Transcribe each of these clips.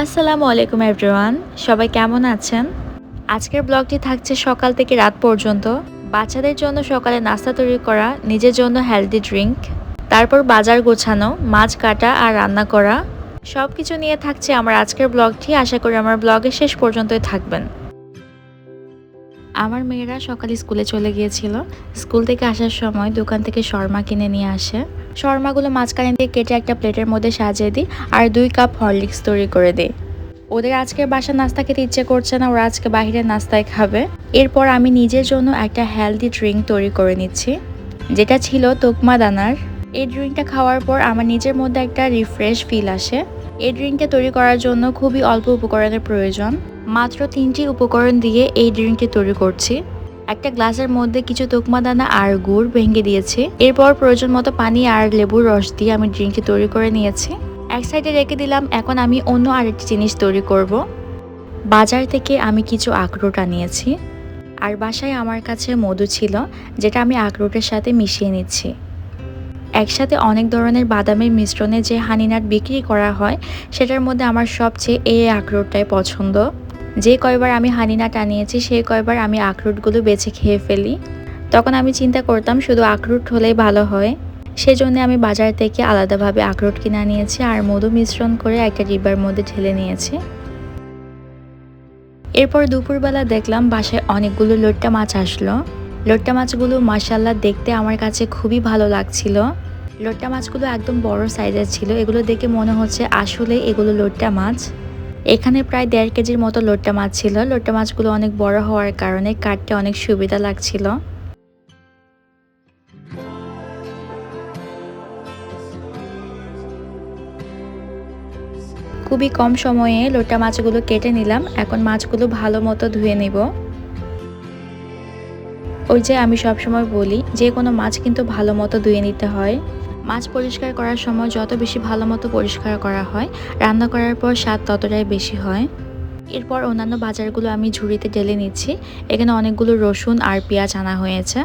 আসসালামু আলাইকুম এভরিওয়ান সবাই কেমন আছেন? আজকের ব্লগটি থাকছে সকাল থেকে রাত পর্যন্ত। বাচ্চাদের জন্য সকালে নাস্তা তৈরি করা, নিজের জন্য হেলদি ড্রিঙ্ক তারপর বাজার গোছানো, মাছ কাটা আর রান্না করা। সব কিছু নিয়ে থাকছে আমার আজকের ব্লগটি। আশা করি আমার ব্লগের শেষ পর্যন্তই থাকবেন। আমার মেয়েরা সকালে স্কুলে চলে গিয়েছিল। স্কুল থেকে আসার সময় দোকান থেকে শর্মা কিনে নিয়ে আসে। শর্মাগুলো মাঝখানে দিয়ে কেটে একটা প্লেটের মধ্যে সাজিয়ে দিই আর দুই কাপ হরলিক্স তৈরি করে দিই। ওদের আজকে বাসা নাস্তা খেতে ইচ্ছে করছে না, ওরা আজকে বাইরের নাস্তায় খাবে। এরপর আমি নিজের জন্য একটা হেলদি ড্রিঙ্ক তৈরি করে নিচ্ছি, যেটা ছিল তোকমা দানার। এই ড্রিঙ্কটা খাওয়ার পর আমার নিজের মধ্যে একটা রিফ্রেশ ফিল আসে। এই ড্রিঙ্কটা তৈরি করার জন্য খুবই অল্প উপকরণের প্রয়োজন। মাত্র তিনটি উপকরণ দিয়ে এই ড্রিঙ্কটি তৈরি করছি। একটা গ্লাসের মধ্যে কিছু তোকমা দানা আর গুড় ভেঙে দিয়েছি। এরপর প্রয়োজন মতো পানি আর লেবুর রস দিয়ে আমি ড্রিঙ্কটি তৈরি করে নিয়েছি। এক সাইডে রেখে দিলাম, এখন আমি অন্য আরেকটি জিনিস তৈরি করব। বাজার থেকে আমি কিছু আখরোট আনিয়েছি। আর বাসায় আমার কাছে মধু ছিল, যেটা আমি আখরোটের সাথে মিশিয়ে নিচ্ছি। একসাথে অনেক ধরনের বাদামের মিশ্রণে যে হানিনাট বিক্রি করা হয়, সেটার মধ্যে আমার সবচেয়ে এই আখরোটটাই পছন্দ। যে কয়বার আমি হানিনা টানিয়েছি সেই কয়বার আমি আখরোটগুলো বেছে খেয়ে ফেলি। তখন আমি চিন্তা করতাম, শুধু আখরোট হলেই ভালো হয়। সেজন্য আমি বাজার থেকে আলাদাভাবে আখরোট কিনে নিয়েছি আর মধু মিশ্রণ করে একটা ডিব্বার মধ্যে ঢেলে নিয়েছি। এরপর দুপুরবেলা দেখলাম বাসায় অনেকগুলো লোট্টা মাছ আসলো। লোট্টা মাছগুলো মাসাল্লাহ দেখতে আমার কাছে খুবই ভালো লাগছিল। লোট্টা মাছগুলো একদম বড় সাইজের ছিল। এগুলো দেখে মনে হচ্ছে আসলে এগুলো লোট্টা মাছ। এখানে প্রায় দেড় কেজির মতো লোট্টা মাছ ছিল। লোট্টা মাছগুলো অনেক বড় হওয়ার কারণে কাটতে অনেক সুবিধা লাগছিল। খুবই কম সময়ে লোটা মাছগুলো কেটে নিলাম। এখন মাছগুলো ভালো মতো ধুয়ে নিব। ওই যে আমি সবসময় বলি, যে কোনো মাছ কিন্তু ভালো মতো ধুয়ে নিতে হয়। মাছ পরিষ্কার করার সময় যত বেশি ভালো মতো পরিষ্কার করা হয়, রান্না করার পর স্বাদ ততটাই বেশি হয়। এরপর অন্যান্য বাজারগুলো আমি ঝুড়িতে ঢেলে নিচ্ছি। এখানে অনেকগুলো রসুন আর পেঁয়াজ আনা হয়েছে।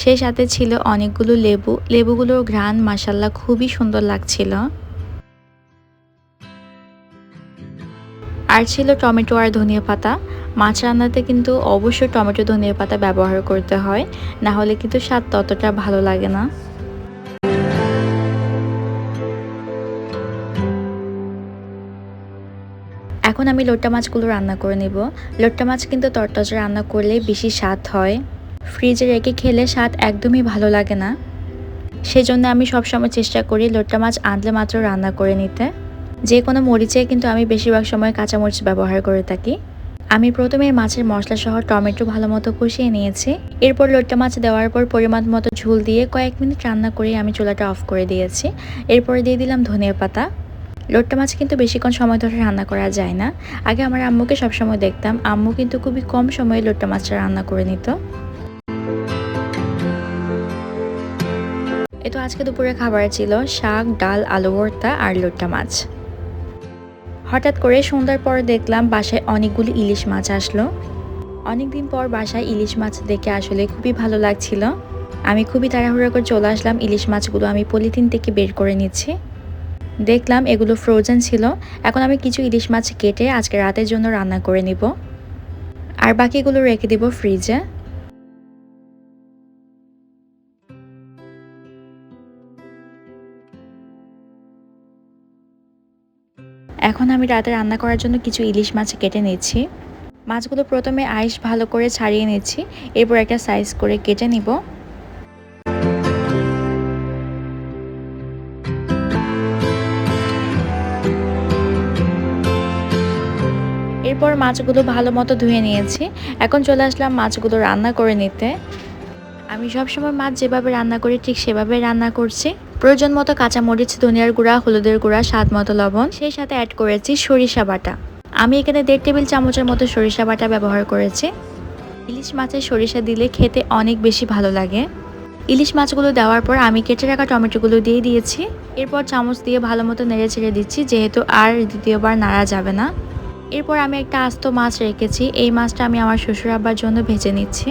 সেই সাথে ছিল অনেকগুলো লেবু। লেবুগুলোর ঘ্রাণ মাসাল্লাহ খুবই সুন্দর লাগছিল। আর ছিল টমেটো আর ধনিয়া পাতা। মাছ রান্নাতে কিন্তু অবশ্যই টমেটো, ধনিয়া পাতা ব্যবহার করতে হয়। না হলে কিন্তু স্বাদ ততটা ভালো লাগে না। এখন আমি লোট্টা মাছগুলো রান্না করে নেব। লোট্টা মাছ কিন্তু তরতাজা রান্না করলে বেশি স্বাদ হয়। ফ্রিজে রেখে খেলে স্বাদ একদমই ভালো লাগে না। সেজন্য আমি সবসময় চেষ্টা করি লোট্টা মাছ আনলে মাত্র রান্না করে নিতে। যে কোনো মরিচে কিন্তু আমি বেশিরভাগ সময় কাঁচামরিচ ব্যবহার করে থাকি। আমি প্রথমে মাছের মশলা সহ টমেটো ভালো মতো কষিয়ে নিয়েছি। এরপর লোট্টা মাছ দেওয়ার পর পরিমাণ মতো ঝুল দিয়ে কয়েক মিনিট রান্না করে আমি চুলাটা অফ করে দিয়েছি। এরপরে দিয়ে দিলাম ধনিয়া পাতা। লোট্টা মাছ কিন্তু বেশিক্ষণ সময় ধরে রান্না করা যায় না। আগে আমার আম্মুকে সবসময় দেখতাম। আম্মু কিন্তু খুবই কম সময়ে লোট্টা মাছটা রান্না করে নিত। এ তো আজকে দুপুরে খাবার ছিল শাক, ডাল, আলু ভর্তা আর লোট্টা মাছ। হঠাৎ করে সন্ধ্যার পর দেখলাম বাসায় অনেকগুলি ইলিশ মাছ আসলো। অনেকদিন পর বাসায় ইলিশ মাছ দেখে আসলে খুবই ভালো লাগছিল। আমি খুবই তাড়াহুড়া করে চলে আসলাম, ইলিশ মাছগুলো আমি পলিথিন থেকে বের করে নিচ্ছি। দেখলাম এগুলো ফ্রোজেন ছিল। এখন আমি কিছু ইলিশ মাছ কেটে আজকে রাতের জন্য রান্না করে নিব। আর বাকিগুলো রেখে দিব ফ্রিজে এখন আমি রাতে রান্না করার জন্য কিছু ইলিশ মাছ কেটে নিচ্ছি। মাছগুলো প্রথমে আইস ভালো করে ছাড়িয়ে নিচ্ছি। এরপর একটা সাইজ করে কেটে নিব। এরপর মাছগুলো ভালো মতো ধুয়ে নিয়েছি। এখন চলে আসলাম মাছগুলো রান্না করে নিতে। আমি সবসময় মাছ যেভাবে রান্না করি, ঠিক সেভাবে রান্না করছি। প্রয়োজন মতো কাঁচামরিচ, ধনিয়ার গুঁড়া, হলুদের গুঁড়া, স্বাদ মতো লবণ। সেই সাথে অ্যাড করেছি সরিষা বাটা। আমি এখানে দেড় টেবিল চামচের মতো সরিষা বাটা ব্যবহার করেছি। ইলিশ মাছের সরিষা দিলে খেতে অনেক বেশি ভালো লাগে। ইলিশ মাছগুলো দেওয়ার পর আমি কেটে রাখা টমেটোগুলো দিয়ে দিয়েছি। এরপর চামচ দিয়ে ভালো মতো নেড়ে ছেড়ে দিচ্ছি, যেহেতু আর দ্বিতীয়বার নাড়া যাবে না। এরপর আমি একটা আস্ত মাছ রেখেছি। এই মাছটা আমি আমার শ্বশুর আব্বার জন্য ভেজে নিচ্ছি।